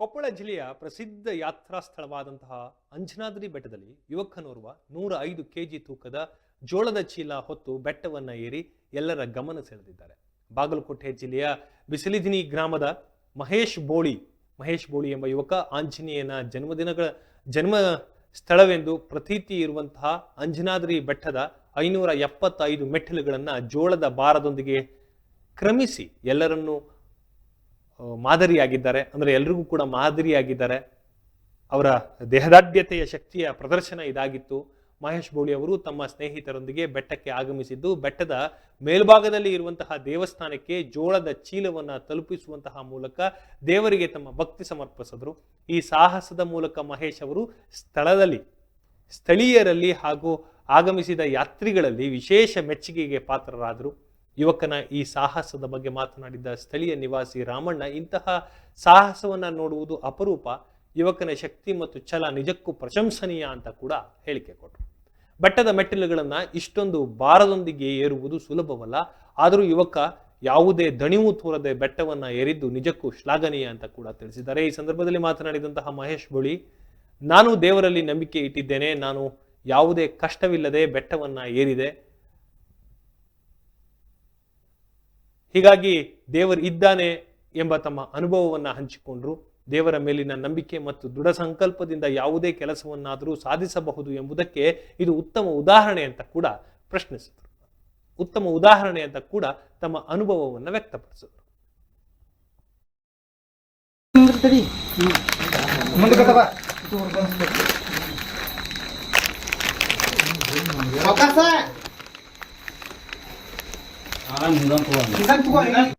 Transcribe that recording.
ಕೊಪ್ಪಳ ಜಿಲ್ಲೆಯ ಪ್ರಸಿದ್ಧ ಯಾತ್ರಾ ಸ್ಥಳವಾದಂತಹ ಅಂಜನಾದ್ರಿ ಬೆಟ್ಟದಲ್ಲಿ ಯುವಕನೋರ್ವ ನೂರ ಐದು ಕೆಜಿ ತೂಕದ ಜೋಳದ ಚೀಲ ಹೊತ್ತು ಬೆಟ್ಟವನ್ನ ಏರಿ ಎಲ್ಲರ ಗಮನ ಸೆಳೆದಿದ್ದಾರೆ. ಬಾಗಲಕೋಟೆ ಜಿಲ್ಲೆಯ ಬಿಸಿಲಿದಿನಿ ಗ್ರಾಮದ ಮಹೇಶ್ ಬೋಳಿ ಮಹೇಶ್ ಬೋಳಿ ಎಂಬ ಯುವಕ ಆಂಜನೇಯನ ಜನ್ಮದಿನಗಳ ಜನ್ಮ ಸ್ಥಳವೆಂದು ಪ್ರತೀತಿ ಇರುವಂತಹ ಅಂಜನಾದ್ರಿ ಬೆಟ್ಟದ ಐನೂರ ಎಪ್ಪತ್ತೈದು ಮೆಟ್ಟಿಲುಗಳನ್ನು ಜೋಳದ ಭಾರದೊಂದಿಗೆ ಕ್ರಮಿಸಿ ಎಲ್ಲರನ್ನೂ ಮಾದರಿಯಾಗಿದ್ದಾರೆ. ಅಂದರೆ ಎಲ್ರಿಗೂ ಕೂಡ ಮಾದರಿಯಾಗಿದ್ದಾರೆ. ಅವರ ದೇಹದಾಢ್ಯತೆಯ ಶಕ್ತಿಯ ಪ್ರದರ್ಶನ ಇದಾಗಿತ್ತು. ಮಹೇಶ್ ಬೋಳಿ ಅವರು ತಮ್ಮ ಸ್ನೇಹಿತರೊಂದಿಗೆ ಬೆಟ್ಟಕ್ಕೆ ಆಗಮಿಸಿದ್ದು, ಬೆಟ್ಟದ ಮೇಲ್ಭಾಗದಲ್ಲಿ ಇರುವಂತಹ ದೇವಸ್ಥಾನಕ್ಕೆ ಜೋಳದ ಚೀಲವನ್ನು ತಲುಪಿಸುವಂತಹ ಮೂಲಕ ದೇವರಿಗೆ ತಮ್ಮ ಭಕ್ತಿ ಸಮರ್ಪಿಸಿದ್ರು. ಈ ಸಾಹಸದ ಮೂಲಕ ಮಹೇಶ್ ಅವರು ಸ್ಥಳದಲ್ಲಿ, ಸ್ಥಳೀಯರಲ್ಲಿ ಹಾಗೂ ಆಗಮಿಸಿದ ಯಾತ್ರಿಗಳಲ್ಲಿ ವಿಶೇಷ ಮೆಚ್ಚುಗೆಗೆ ಪಾತ್ರರಾದರು. ಯುವಕನ ಈ ಸಾಹಸದ ಬಗ್ಗೆ ಮಾತನಾಡಿದ ಸ್ಥಳೀಯ ನಿವಾಸಿ ರಾಮಣ್ಣ, ಇಂತಹ ಸಾಹಸವನ್ನ ನೋಡುವುದು ಅಪರೂಪ. ಯುವಕನ ಶಕ್ತಿ ಮತ್ತು ಛಲ ನಿಜಕ್ಕೂ ಪ್ರಶಂಸನೀಯ ಅಂತ ಕೂಡ ಹೇಳಿಕೆ ಕೊಟ್ಟರು ಬೆಟ್ಟದ ಮೆಟ್ಟಿಲುಗಳನ್ನು ಇಷ್ಟೊಂದು ಭಾರದೊಂದಿಗೆ ಏರುವುದು ಸುಲಭವಲ್ಲ. ಆದರೂ ಯುವಕ ಯಾವುದೇ ದಣಿವು ತೋರದೆ ಬೆಟ್ಟವನ್ನ ಏರಿದ್ದು ನಿಜಕ್ಕೂ ಶ್ಲಾಘನೀಯ ಅಂತ ಕೂಡ ತಿಳಿಸಿದ್ದಾರೆ. ಈ ಸಂದರ್ಭದಲ್ಲಿ ಮಾತನಾಡಿದಂತಹ ಮಹೇಶ್ ಬುಳಿ, ನಾನು ದೇವರಲ್ಲಿ ನಂಬಿಕೆ ಇಟ್ಟಿದ್ದೇನೆ. ನಾನು ಯಾವುದೇ ಕಷ್ಟವಿಲ್ಲದೆ ಬೆಟ್ಟವನ್ನ ಏರಿದೆ. ಹೀಗಾಗಿ ದೇವರು ಇದ್ದಾನೆ ಎಂಬ ತಮ್ಮ ಅನುಭವವನ್ನು ಹಂಚಿಕೊಂಡ್ರು. ದೇವರ ಮೇಲಿನ ನಂಬಿಕೆ ಮತ್ತು ದೃಢ ಸಂಕಲ್ಪದಿಂದ ಯಾವುದೇ ಕೆಲಸವನ್ನಾದರೂ ಸಾಧಿಸಬಹುದು ಎಂಬುದಕ್ಕೆ ಇದು ಉತ್ತಮ ಉದಾಹರಣೆ ಅಂತ ಕೂಡ ಪ್ರಶ್ನಿಸಿದರು. ಉತ್ತಮ ಉದಾಹರಣೆ ಅಂತ ಕೂಡ ತಮ್ಮ ಅನುಭವವನ್ನು ವ್ಯಕ್ತಪಡಿಸಿದರು. ಮುಂದಕ್ಕೆ 你敢不管？